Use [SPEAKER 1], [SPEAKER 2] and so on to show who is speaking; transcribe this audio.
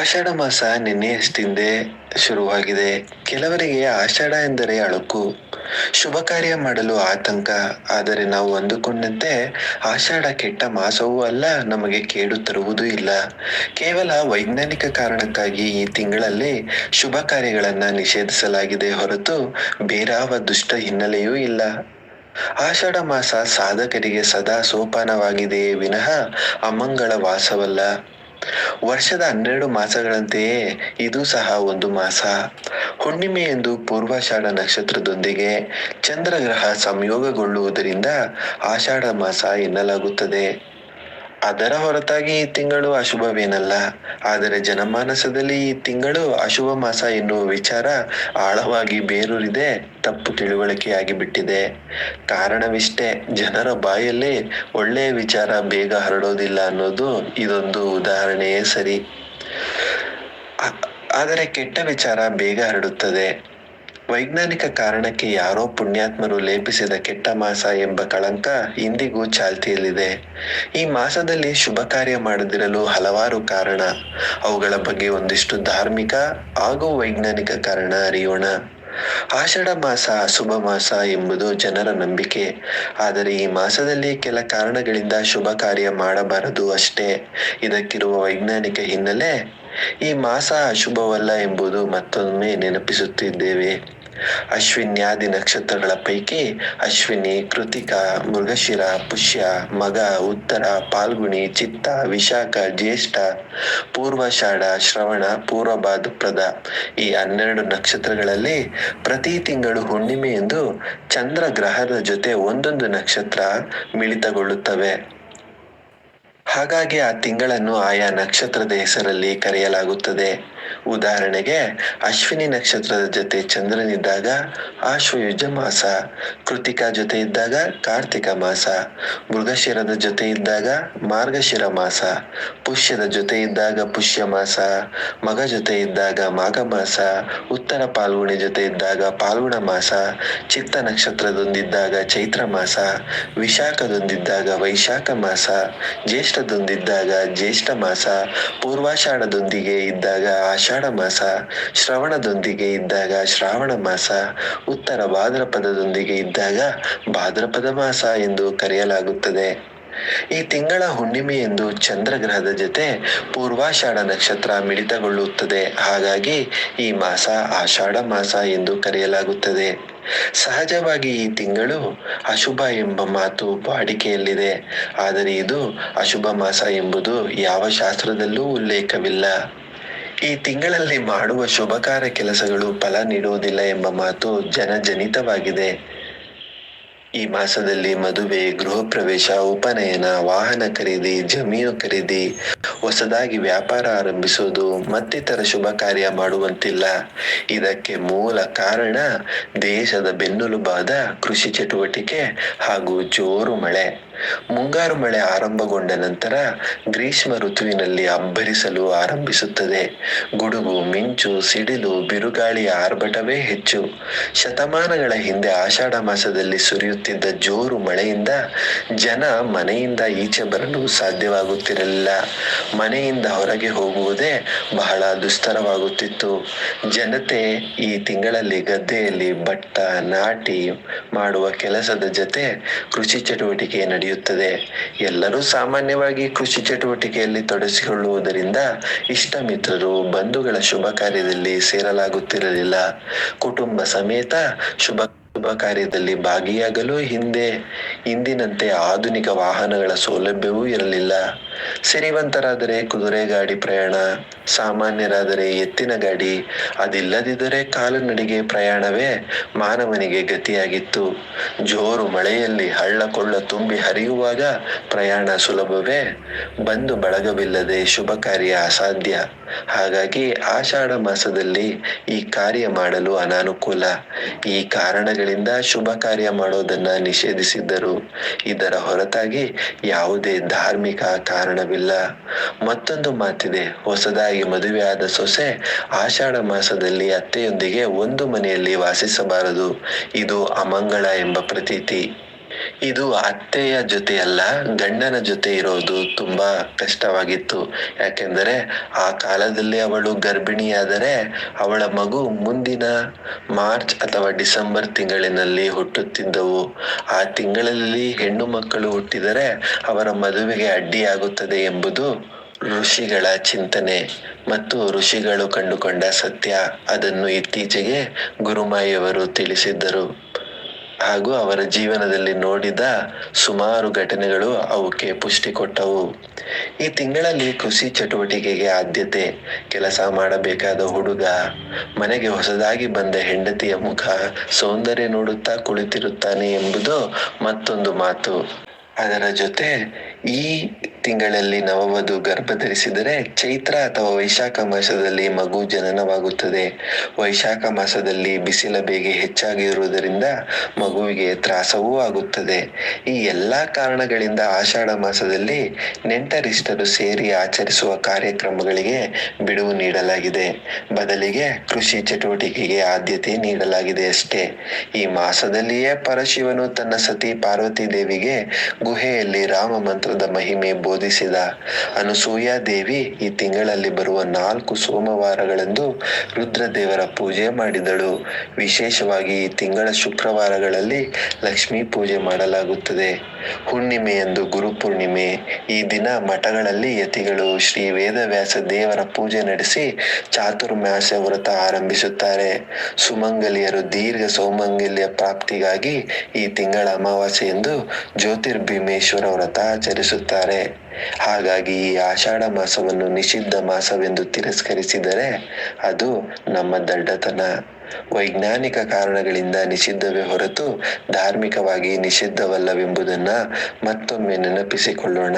[SPEAKER 1] ಆಷಾಢ ಮಾಸ ನಿನ್ನೆಯಷ್ಟಿಂದೆ ಶುರುವಾಗಿದೆ. ಕೆಲವರಿಗೆ ಆಷಾಢ ಎಂದರೆ ಅಳುಕು. ಶುಭ ಕಾರ್ಯ ಮಾಡಲು ಆತಂಕ. ಆದರೆ ನಾವು ಅಂದುಕೊಂಡಂತೆ ಆಷಾಢ ಕೆಟ್ಟ ಮಾಸವೂ ಅಲ್ಲ, ನಮಗೆ ಕೇಡು ತರುವುದೂ ಇಲ್ಲ. ಕೇವಲ ವೈಜ್ಞಾನಿಕ ಕಾರಣಕ್ಕಾಗಿ ಈ ತಿಂಗಳಲ್ಲಿ ಶುಭ ಕಾರ್ಯಗಳನ್ನು ನಿಷೇಧಿಸಲಾಗಿದೆ ಹೊರತು ಬೇರಾವ ದುಷ್ಟ ಹಿನ್ನೆಲೆಯೂ ಇಲ್ಲ. ಆಷಾಢ ಮಾಸ ಸಾಧಕರಿಗೆ ಸದಾ ಸೋಪಾನವಾಗಿದೆಯೇ ವಿನಃ ಅಮಂಗಳ ವಾಸವಲ್ಲ. ವರ್ಷದ ಹನ್ನೆರಡು ಮಾಸಗಳಂತೆಯೇ ಇದು ಸಹ ಒಂದು ಮಾಸ. ಹುಣ್ಣಿಮೆ ಎಂದು ಪೂರ್ವಾಷಾಢ ನಕ್ಷತ್ರದೊಂದಿಗೆ ಚಂದ್ರಗ್ರಹ ಸಂಯೋಗಗೊಳ್ಳುವುದರಿಂದ ಆಷಾಢ ಮಾಸ ಎನ್ನಲಾಗುತ್ತದೆ. ಅದರ ಹೊರತಾಗಿ ಈ ತಿಂಗಳು ಅಶುಭವೇನಲ್ಲ. ಆದರೆ ಜನಮಾನಸದಲ್ಲಿ ಈ ತಿಂಗಳು ಅಶುಭ ಮಾಸ ಎನ್ನುವ ವಿಚಾರ ಆಳವಾಗಿ ಬೇರೂರಿದೆ, ತಪ್ಪು ತಿಳುವಳಿಕೆಯಾಗಿ ಬಿಟ್ಟಿದೆ ಕಾರಣವಿಷ್ಟೇ, ಜನರ ಬಾಯಲ್ಲಿ ಒಳ್ಳೆಯ ವಿಚಾರ ಬೇಗ ಹರಡೋದಿಲ್ಲ ಅನ್ನೋದು ಇದೊಂದು ಉದಾಹರಣೆಯೇ ಸರಿ. ಆದರೆ ಕೆಟ್ಟ ವಿಚಾರ ಬೇಗ ಹರಡುತ್ತದೆ. ವೈಜ್ಞಾನಿಕ ಕಾರಣಕ್ಕೆ ಯಾರೋ ಪುಣ್ಯಾತ್ಮರು ಲೇಪಿಸಿದ ಕೆಟ್ಟ ಮಾಸ ಎಂಬ ಕಳಂಕ ಇಂದಿಗೂ ಚಾಲ್ತಿಯಲ್ಲಿದೆ. ಈ ಮಾಸದಲ್ಲಿ ಶುಭ ಕಾರ್ಯ ಮಾಡದಿರಲು ಹಲವಾರು ಕಾರಣ. ಅವುಗಳ ಬಗ್ಗೆ ಒಂದಿಷ್ಟು ಧಾರ್ಮಿಕ ಹಾಗೂ ವೈಜ್ಞಾನಿಕ ಕಾರಣ ಅರಿಯೋಣ. ಆಷಾಢ ಮಾಸ ಅಶುಭ ಮಾಸ ಎಂಬುದು ಜನರ ನಂಬಿಕೆ. ಆದರೆ ಈ ಮಾಸದಲ್ಲಿ ಕೆಲ ಕಾರಣಗಳಿಂದ ಶುಭ ಕಾರ್ಯ ಮಾಡಬಾರದು ಅಷ್ಟೇ. ಇದಕ್ಕಿರುವ ವೈಜ್ಞಾನಿಕ ಹಿನ್ನೆಲೆ ಈ ಮಾಸ ಅಶುಭವಲ್ಲ ಎಂಬುದು ಮತ್ತೊಮ್ಮೆ ನೆನಪಿಸುತ್ತಿದ್ದೇವೆ. ಅಶ್ವಿನ್ಯಾದಿ ನಕ್ಷತ್ರಗಳ ಪೈಕಿ ಅಶ್ವಿನಿ, ಕೃತಿಕ, ಮೃಗಶಿರ, ಪುಷ್ಯ, ಮಗ, ಉತ್ತರ, ಪಾಲ್ಗುಣಿ, ಚಿತ್ತ, ವಿಶಾಖ, ಜ್ಯೇಷ್ಠ, ಪೂರ್ವಾಷಾಢ, ಶ್ರವಣ ಪೂರ್ವಭಾದ್ರದ ಈ ಹನ್ನೆರಡು ನಕ್ಷತ್ರಗಳಲ್ಲಿ ಪ್ರತಿ ತಿಂಗಳು ಹುಣ್ಣಿಮೆ ಎಂದು ಚಂದ್ರ ಗ್ರಹದ ಜೊತೆ ಒಂದೊಂದು ನಕ್ಷತ್ರ ಮಿಳಿತಗೊಳ್ಳುತ್ತವೆ. ಹಾಗಾಗಿ ಆ ತಿಂಗಳನ್ನು ಆಯಾ ನಕ್ಷತ್ರದ ಹೆಸರಲ್ಲಿ ಕರೆಯಲಾಗುತ್ತದೆ. ಉದಾಹರಣೆಗೆ, ಅಶ್ವಿನಿ ನಕ್ಷತ್ರದ ಜೊತೆ ಚಂದ್ರನಿದ್ದಾಗ ಆಶ್ವಯುಜ ಮಾಸ, ಕೃತಿಕಾ ಜೊತೆ ಇದ್ದಾಗ ಕಾರ್ತಿಕ ಮಾಸ, ಮೃಗಶಿರದ ಜೊತೆ ಇದ್ದಾಗ ಮಾರ್ಗಶಿರ ಮಾಸ, ಪುಷ್ಯದ ಜೊತೆ ಇದ್ದಾಗ ಪುಷ್ಯ ಮಾಸ, ಮಗ ಜೊತೆ ಇದ್ದಾಗ ಮಾಘ ಮಾಸ, ಉತ್ತರ ಪಾಲ್ಗುಣಿ ಜೊತೆ ಇದ್ದಾಗ ಪಾಲ್ಗುಣ ಮಾಸ, ಚಿತ್ತ ನಕ್ಷತ್ರದೊಂದಿದ್ದಾಗ ಚೈತ್ರ ಮಾಸ, ವಿಶಾಖದೊಂದಿದ್ದಾಗ ವೈಶಾಖ ಮಾಸ, ಜ್ಯೇಷ್ಠದೊಂದಿದ್ದಾಗ ಜ್ಯೇಷ್ಠ ಮಾಸ, ಪೂರ್ವಾಷಾಢದೊಂದಿಗೆ ಇದ್ದಾಗ ಆಷಾಢ ಮಾಸ. ಶ್ರವಣದೊಂದಿಗೆ ಇದ್ದಾಗ ಶ್ರಾವಣ ಮಾಸ. ಉತ್ತರ ಭಾದ್ರಪದದೊಂದಿಗೆ ಇದ್ದಾಗ ಭಾದ್ರಪದ ಮಾಸ ಎಂದು ಕರೆಯಲಾಗುತ್ತದೆ. ಈ ತಿಂಗಳ ಹುಣ್ಣಿಮೆ ಎಂದು ಚಂದ್ರಗ್ರಹದ ಜೊತೆ ಪೂರ್ವಾಷಾಢ ನಕ್ಷತ್ರ ಮಿಳಿತಗೊಳ್ಳುತ್ತದೆ. ಹಾಗಾಗಿ ಈ ಮಾಸ ಆಷಾಢ ಮಾಸ ಎಂದು ಕರೆಯಲಾಗುತ್ತದೆ. ಸಹಜವಾಗಿ ಈ ತಿಂಗಳು ಅಶುಭ ಎಂಬ ಮಾತು ವಾಡಿಕೆಯಲ್ಲಿದೆ. ಆದರೆ ಇದು ಅಶುಭ ಮಾಸ ಎಂಬುದು ಯಾವ ಶಾಸ್ತ್ರದಲ್ಲೂ ಉಲ್ಲೇಖವಿಲ್ಲ. ಈ ತಿಂಗಳಲ್ಲಿ ಮಾಡುವ ಶುಭಕಾರ ಕೆಲಸಗಳು ಫಲ ನೀಡುವುದಿಲ್ಲ ಎಂಬ ಮಾತು ಜನಜನಿತವಾಗಿದೆ. ಈ ಮಾಸದಲ್ಲಿ ಮದುವೆ ಗೃಹ ಪ್ರವೇಶ ಉಪನಯನ, ವಾಹನ ಖರೀದಿ, ಜಮೀನು ಖರೀದಿ, ಹೊಸದಾಗಿ ವ್ಯಾಪಾರ ಆರಂಭಿಸುವುದು ಮತ್ತಿತರ ಶುಭ ಕಾರ್ಯ ಮಾಡುವಂತಿಲ್ಲ. ಇದಕ್ಕೆ ಮೂಲ ಕಾರಣ ದೇಶದ ಬೆನ್ನೆಲುಬಾದ ಕೃಷಿ ಚಟುವಟಿಕೆ ಹಾಗೂ ಜೋರು ಮಳೆ. ಮುಂಗಾರು ಮಳೆ ಆರಂಭಗೊಂಡ ನಂತರ ಗ್ರೀಷ್ಮ ಋತುವಿನಲ್ಲಿ ಅಬ್ಬರಿಸಲು ಆರಂಭಿಸುತ್ತದೆ. ಗುಡುಗು, ಮಿಂಚು, ಸಿಡಿಲು ಬಿರುಗಾಳಿಯ ಆರ್ಭಟವೇ ಹೆಚ್ಚು. ಶತಮಾನಗಳ ಹಿಂದೆ ಆಷಾಢ ಮಾಸದಲ್ಲಿ ಸುರಿಯುತ್ತಿದ್ದ ಜೋರು ಮಳೆಯಿಂದ ಜನ ಮನೆಯಿಂದ ಈಚೆ ಬರಲು ಸಾಧ್ಯವಾಗುತ್ತಿರಲಿಲ್ಲ. ಮನೆಯಿಂದ ಹೊರಗೆ ಹೋಗುವುದೇ ಬಹಳ ದುಸ್ತರವಾಗುತ್ತಿತ್ತು. ಜನತೆ ಈ ತಿಂಗಳಲ್ಲಿ ಗದ್ದೆಯಲ್ಲಿ ಭತ್ತ ನಾಟಿ ಮಾಡುವ ಕೆಲಸದ ಜೊತೆ ಕೃಷಿ ಚಟುವಟಿಕೆ ನಡೆಯುತ್ತದೆ. ಎಲ್ಲರೂ ಸಾಮಾನ್ಯವಾಗಿ ಕೃಷಿ ಚಟುವಟಿಕೆಯಲ್ಲಿ ತೊಡಗಿಸಿಕೊಳ್ಳುವುದರಿಂದ ಇಷ್ಟ ಮಿತ್ರರು ಬಂಧುಗಳ ಶುಭ ಕಾರ್ಯದಲ್ಲಿ ಸೇರಲಾಗುತ್ತಿರಲಿಲ್ಲ. ಕುಟುಂಬ ಸಮೇತ ಶುಭ ಶುಭ ಕಾರ್ಯದಲ್ಲಿ ಭಾಗಿಯಾಗಲು ಹಿಂದೆ ಇಂದಿನಂತೆ ಆಧುನಿಕ ವಾಹನಗಳ ಸೌಲಭ್ಯವೂ ಇರಲಿಲ್ಲ. ಸಿರಿವಂತರಾದರೆ ಕುದುರೆ ಗಾಡಿ ಪ್ರಯಾಣ, ಸಾಮಾನ್ಯರಾದರೆ ಎತ್ತಿನ ಗಾಡಿ, ಅದಿಲ್ಲದಿದ್ದರೆ ಕಾಲುನಡಿಗೆ ಪ್ರಯಾಣವೇ ಮಾನವನಿಗೆ ಗತಿಯಾಗಿತ್ತು. ಜೋರು ಮಳೆಯಲ್ಲಿ ಹಳ್ಳ ಕೊಳ್ಳ ತುಂಬಿ ಹರಿಯುವಾಗ ಪ್ರಯಾಣ ಸುಲಭವೇ? ಬಂದು ಬಳಗವಿಲ್ಲದೆ ಶುಭ ಕಾರ್ಯ ಅಸಾಧ್ಯ. ಹಾಗಾಗಿ ಆಷಾಢ ಮಾಸದಲ್ಲಿ ಈ ಕಾರ್ಯ ಮಾಡಲು ಅನಾನುಕೂಲ. ಈ ಕಾರಣಗಳಿಂದ ಶುಭ ಕಾರ್ಯ ಮಾಡೋದನ್ನ ನಿಷೇಧಿಸಿದ್ದರು. ಇದರ ಹೊರತಾಗಿ ಯಾವುದೇ ಧಾರ್ಮಿಕ ಕಾರಣವಿಲ್ಲ. ಮತ್ತೊಂದು ಮಾತಿದೆ. ಹೊಸದಾಗಿ ಮದುವೆಯಾದ ಸೊಸೆ ಆಷಾಢ ಮಾಸದಲ್ಲಿ ಅತ್ತೆಯೊಂದಿಗೆ ಒಂದು ಮನೆಯಲ್ಲಿ ವಾಸಿಸಬಾರದು. ಇದು ಅಮಂಗಳ ಎಂಬ ಪ್ರತೀತಿ. ಇದು ಅತ್ತೆಯ ಜೊತೆ ಅಲ್ಲ ಗಂಡನ ಜೊತೆ ಇರೋದು ತುಂಬಾ ಕಷ್ಟವಾಗಿತ್ತು. ಯಾಕೆಂದರೆ ಆ ಕಾಲದಲ್ಲಿ ಅವಳು ಗರ್ಭಿಣಿಯಾದರೆ ಅವಳ ಮಗು ಮುಂದಿನ ಮಾರ್ಚ್ ಅಥವಾ ಡಿಸೆಂಬರ್ ತಿಂಗಳಿನಲ್ಲಿ ಹುಟ್ಟುತ್ತಿದ್ದವು ಆ ತಿಂಗಳಲ್ಲಿ ಹೆಣ್ಣು ಮಕ್ಕಳು ಹುಟ್ಟಿದರೆ ಅವರ ಮದುವೆಗೆ ಅಡ್ಡಿಯಾಗುತ್ತದೆ ಎಂಬುದು ಋಷಿಗಳ ಚಿಂತನೆ ಮತ್ತು ಋಷಿಗಳು ಕಂಡುಕೊಂಡ ಸತ್ಯ. ಅದನ್ನು ಇತ್ತೀಚೆಗೆ ಗುರುಮಾಯಿಯವರು ತಿಳಿಸಿದ್ದರು. ಹಾಗೂ ಅವರ ಜೀವನದಲ್ಲಿ ನೋಡಿದ ಸುಮಾರು ಘಟನೆಗಳು ಅವಕ್ಕೆ ಪುಷ್ಟಿ ಕೊಟ್ಟವು. ಈ ತಿಂಗಳಲ್ಲಿ ಕೃಷಿ ಚಟುವಟಿಕೆಗೆ ಆದ್ಯತೆ, ಕೆಲಸ ಮಾಡಬೇಕಾದ ಹುಡುಗ, ಮನೆಗೆ ಹೊಸದಾಗಿ ಬಂದ ಹೆಂಡತಿಯ ಮುಖ ಸೌಂದರ್ಯ ನೋಡುತ್ತಾ ಕುಳಿತಿರುತ್ತಾನೆ ಎಂಬುದು ಮತ್ತೊಂದು ಮಾತು. ಅದರ ಜೊತೆ ಈ ತಿಂಗಳಲ್ಲಿ ನವವಧು ಗರ್ಭ ಧರಿಸಿದರೆ ಚೈತ್ರ ಅಥವಾ ವೈಶಾಖ ಮಾಸದಲ್ಲಿ ಮಗು ಜನನವಾಗುತ್ತದೆ. ವೈಶಾಖ ಮಾಸದಲ್ಲಿ ಬಿಸಿಲ ಬೇಗೆ ಹೆಚ್ಚಾಗಿರುವುದರಿಂದ ಮಗುವಿಗೆ ತ್ರಾಸವೂ ಆಗುತ್ತದೆ. ಈ ಎಲ್ಲಾ ಕಾರಣಗಳಿಂದ ಆಷಾಢ ಮಾಸದಲ್ಲಿ ನೆಂಟರಿಷ್ಟರು ಸೇರಿ ಆಚರಿಸುವ ಕಾರ್ಯಕ್ರಮಗಳಿಗೆ ಬಿಡುವು ನೀಡಲಾಗಿದೆ. ಬದಲಿಗೆ ಕೃಷಿ ಚಟುವಟಿಕೆಗೆ ಆದ್ಯತೆ ನೀಡಲಾಗಿದೆ ಅಷ್ಟೇ. ಈ ಮಾಸದಲ್ಲಿಯೇ ಪರಶಿವನು ತನ್ನ ಸತಿ ಪಾರ್ವತಿ ದೇವಿಗೆ ಗುಹೆಯಲ್ಲಿ ರಾಮ ಮಂತ್ರದ ಮಹಿಮೆ ಬೋಧಿಸಿದ ಅನುಸೂಯ ದೇವಿ ಈ ತಿಂಗಳಲ್ಲಿ ಬರುವ ನಾಲ್ಕು ಸೋಮವಾರಗಳಂದು ರುದ್ರದೇವರ ಪೂಜೆ ಮಾಡಿದಳು. ವಿಶೇಷವಾಗಿ ಈ ತಿಂಗಳ ಶುಕ್ರವಾರಗಳಲ್ಲಿ ಲಕ್ಷ್ಮೀ ಪೂಜೆ ಮಾಡಲಾಗುತ್ತದೆ. ಹುಣ್ಣಿಮೆಯಂದು ಗುರುಪೂರ್ಣಿಮೆ ಈ ದಿನ ಮಠಗಳಲ್ಲಿ ಯತಿಗಳು ಶ್ರೀ ವೇದವ್ಯಾಸ ದೇವರ ಪೂಜೆ ನಡೆಸಿ ಚಾತುರ್ಮಾಸ ವ್ರತ ಆರಂಭಿಸುತ್ತಾರೆ. ಸುಮಂಗಲಿಯರು ದೀರ್ಘ ಸೌಮಂಗಲ್ಯ ಪ್ರಾಪ್ತಿಗಾಗಿ ಈ ತಿಂಗಳ ಅಮಾವಾಸ್ಯೆಯಂದು ಜ್ಯೋತಿರ್ಭೀಮೇಶ್ವರ ವ್ರತ ಆಚರಿಸುತ್ತಾರೆ. ಹಾಗಾಗಿ ಈ ಆಷಾಢ ಮಾಸವನ್ನು ನಿಷಿದ್ಧ ಮಾಸವೆಂದು ತಿರಸ್ಕರಿಸಿದರೆ ಅದು ನಮ್ಮ ದಡ್ಡತನ. ವೈಜ್ಞಾನಿಕ ಕಾರಣಗಳಿಂದ ನಿಷಿದ್ಧವೇ ಹೊರತು ಧಾರ್ಮಿಕವಾಗಿ ನಿಷಿದ್ಧವಲ್ಲವೆಂಬುದನ್ನು ಮತ್ತೊಮ್ಮೆ ನೆನಪಿಸಿಕೊಳ್ಳೋಣ.